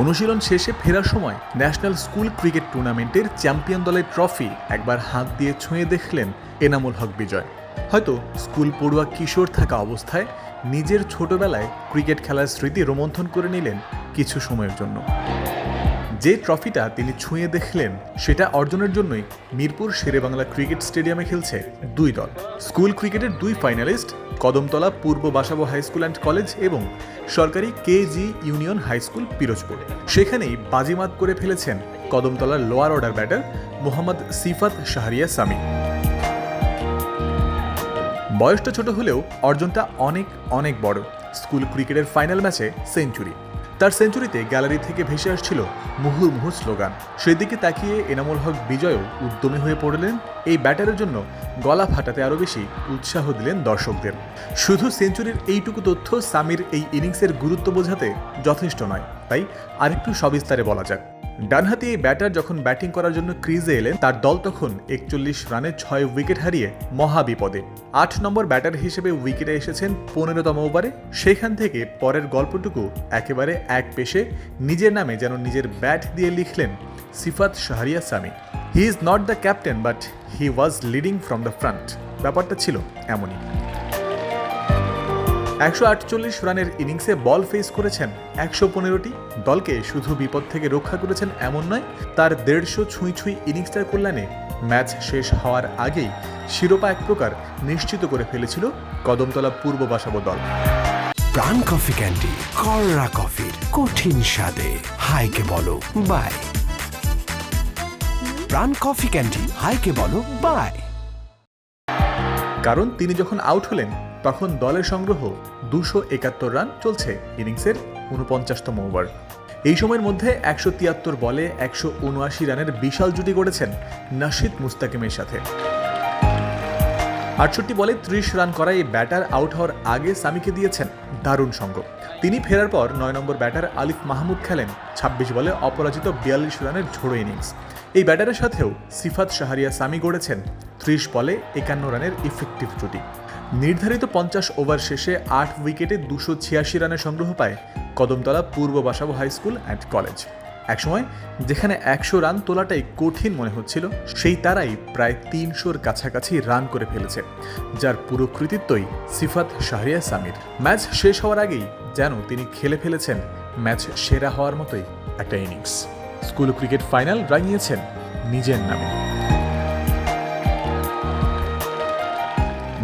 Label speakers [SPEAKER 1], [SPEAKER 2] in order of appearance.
[SPEAKER 1] অনুশীলন শেষে ফেরার সময় ন্যাশনাল স্কুল ক্রিকেট টুর্নামেন্টের চ্যাম্পিয়ন দলের ট্রফি একবার হাত দিয়ে ছুঁয়ে দেখলেন এনামুল হক বিজয়। হয়তো স্কুল পড়ুয়া কিশোর থাকা অবস্থায় নিজের ছোটবেলায় ক্রিকেট খেলার স্মৃতি রোমন্থন করে নিলেন কিছু সময়ের জন্য। যে ট্রফিটা তিনি ছুঁয়ে দেখলেন, সেটা অর্জনের জন্যই মিরপুর শেরেবাংলা ক্রিকেট স্টেডিয়ামে খেলছে দুই দল। স্কুল ক্রিকেটের দুই finalist, Kadamtala Purba Basabo high school and college এবং সরকারি KG union high school Pirojpur. সেখানেই বাজিমাত করে ফেলেছেন কদমতলার lower order batter Mohammad Sifat Shahriar Sami. বয়সটা ছোট হলেও অর্জনটা অনেক অনেক বড়। স্কুল ক্রিকেটের ফাইনাল ম্যাচে সেঞ্চুরি। তার সেঞ্চুরিতে গ্যালারি থেকে ভেসে আসছিল মুহুর্মুহু স্লোগান। সেদিকে তাকিয়ে এনামুল হক বিজয়ও উদ্যমী হয়ে পড়লেন। এই ব্যাটারের জন্য গলা ফাটাতে আরও বেশি উৎসাহ দিলেন দর্শকদের। শুধু সেঞ্চুরির এইটুকু তথ্য সামির এই ইনিংসের গুরুত্ব বোঝাতে যথেষ্ট নয়। তাই আরেকটু সবিস্তারে বলা যাক। ডানহাতি এই ব্যাটার যখন ব্যাটিং করার জন্য ক্রিজে এলেন, তার দল তখন একচল্লিশ রানে ছয় উইকেট হারিয়ে মহা বিপদে আট নম্বর ব্যাটার হিসেবে উইকেটে এসেছেন পনেরোতম ওভারে। সেখান থেকে পরের গল্পটুকু একেবারে এক পেশে নিজের নামে যেন নিজের ব্যাট দিয়ে লিখলেন Sifat Shahriar Sami. He is not the captain but he was leading from the front ব্যাপারটা ছিল এমনই। একশো আটচল্লিশ রানের ইনিংসে বল ফেস করেছেন একশো পনেরোটি। দলকে শুধু বিপদ থেকে রক্ষা করেছেন এমন নয় তার দেড়শো ছুঁই ছুঁই ইনিংসটার কল্যাণে ম্যাচ শেষ হওয়ার আগেই শিরোপা এক প্রকার নিশ্চিত করে ফেলেছিল কদমতলা পূর্ব বাসাবো দল।
[SPEAKER 2] প্রাণ কফি ক্যান্ডি কররা কফির কঠিন স্বাদে। হাইকে বলো বাই। প্রাণ কফি ক্যান্ডি হাইকে বলো বাই।
[SPEAKER 1] কারণ তিনি যখন আউট হলেন তখন দলের সংগ্রহ দুশো একাত্তর রান চলছে ইনিংসের উনপঞ্চাশতম ওভার। এই সময়ের মধ্যে একশো তিয়াত্তর বলে একশো উনআশি রানের বিশাল জুটি গড়েছেন নাশিদ মুস্তাকিমের সাথে। আটষট্টি বলে ত্রিশ রান করা এই ব্যাটার আউট হওয়ার আগে সামিকে দিয়েছেন দারুণ সঙ্গ। তিনি ফেরার পর নয় নম্বর ব্যাটার আলিফ মাহমুদ খেলেন, ছাব্বিশ বলে অপরাজিত বিয়াল্লিশ রানের ঝোড়ো ইনিংস। এই ব্যাটারের সাথেও সিফাত শাহরিয়া সামি গড়েছেন ত্রিশ বলে একান্ন রানের ইফেক্টিভ জুটি। নির্ধারিত পঞ্চাশ ওভার শেষে আট উইকেটে দুশো ছিয়াশি রানের সংগ্রহ পায় কদমতলা পূর্ব Basabo high school and college. একসময় যেখানে একশো রান তোলাটাই কঠিন মনে হচ্ছিল, সেই তারাই প্রায় তিনশোর কাছাকাছি রান করে ফেলেছে, যার পুরো কৃতিত্বই সিফাত শাহরিয়া সামির। ম্যাচ শেষ হওয়ার আগেই যেন তিনি খেলে ফেলেছেন ম্যাচ সেরা হওয়ার মতোই একটা ইনিংস। স্কুল ক্রিকেট ফাইনাল রাঙিয়েছেন নিজের নামে।